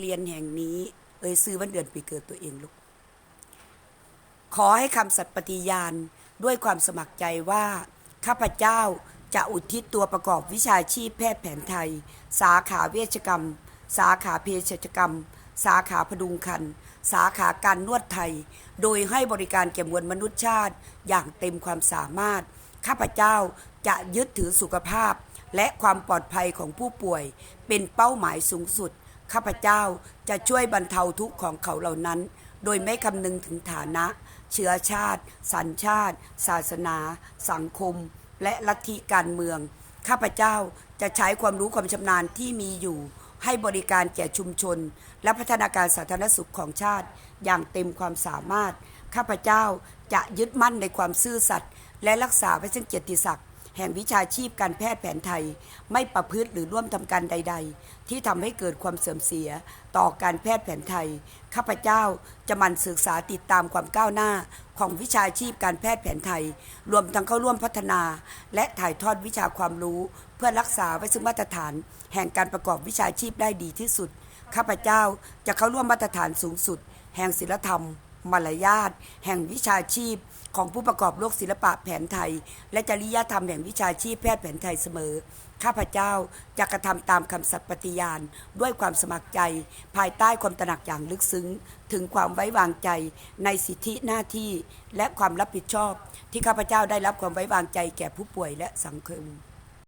เรียนแห่งนี้ เอ่ยซื้อวันเดือนปีเกิดตัวเองลูก ขอให้คำสัตย์ปฏิญาณด้วยความสมัครใจว่า ข้าพเจ้าจะอุทิศตัวประกอบวิชาชีพแพทย์แผนไทย สาขาเวชกรรม สาขาเภสัชกรรม สาขาพดุงคัน สาขาการนวดไทย โดยให้บริการแก่มวลมนุษยชาติอย่างเต็มความสามารถ ข้าพเจ้าจะยึดถือสุขภาพและความปลอดภัยของผู้ป่วยเป็นเป้าหมายสูงสุด ข้าพเจ้าจะช่วยบรรเทาทุกข์ของเขาเหล่านั้น โดยไม่คำนึงถึงฐานะ เชื้อชาติ สัญชาติ ศาสนา สังคม และลัทธิการเมือง ข้าพเจ้าจะใช้ความรู้ความชำนาญที่มีอยู่ ให้บริการแก่ชุมชน และพัฒนาการสาธารณสุขของชาติ อย่างเต็มความสามารถ ข้าพเจ้าจะยึดมั่นในความซื่อสัตย์และรักษาไว้ซึ่งเกียรติศักดิ์ แห่งวิชาชีพการแพทย์แผนไทย ไม่ประพฤติหรือร่วมทำการใด ๆ ที่ทำให้เกิดความเสื่อมเสียต่อการแพทย์แผนไทย ข้าพเจ้าจะมันศึกษาติดตามความก้าวหน้าของวิชาชีพการแพทย์แผนไทย รวมทั้งเข้าร่วมพัฒนา และถ่ายทอดวิชาความรู้เพื่อรักษาไว้ซึ่งมาตรฐาน แห่งการประกอบวิชาชีพได้ดีที่สุด ข้าพเจ้าจะเข้าร่วมมาตรฐานสูงสุด แห่งศิลธรรม มารยาทแห่งวิชาชีพของผู้ประกอบโลกศิลปะแผนไทย และจริยธรรมแห่งวิชาชีพแพทย์แผนไทยเสมอ ข้าพเจ้าจะกระทำตามคำสัตย์ปฏิญาณ ด้วยความสมัครใจ ภายใต้ความตระหนักอย่างลึกซึ้ง ถึงความไว้วางใจในสิทธิหน้าที่และความรับผิดชอบ ที่ข้าพเจ้าได้รับความไว้วางใจแก่ผู้ป่วยและสังคม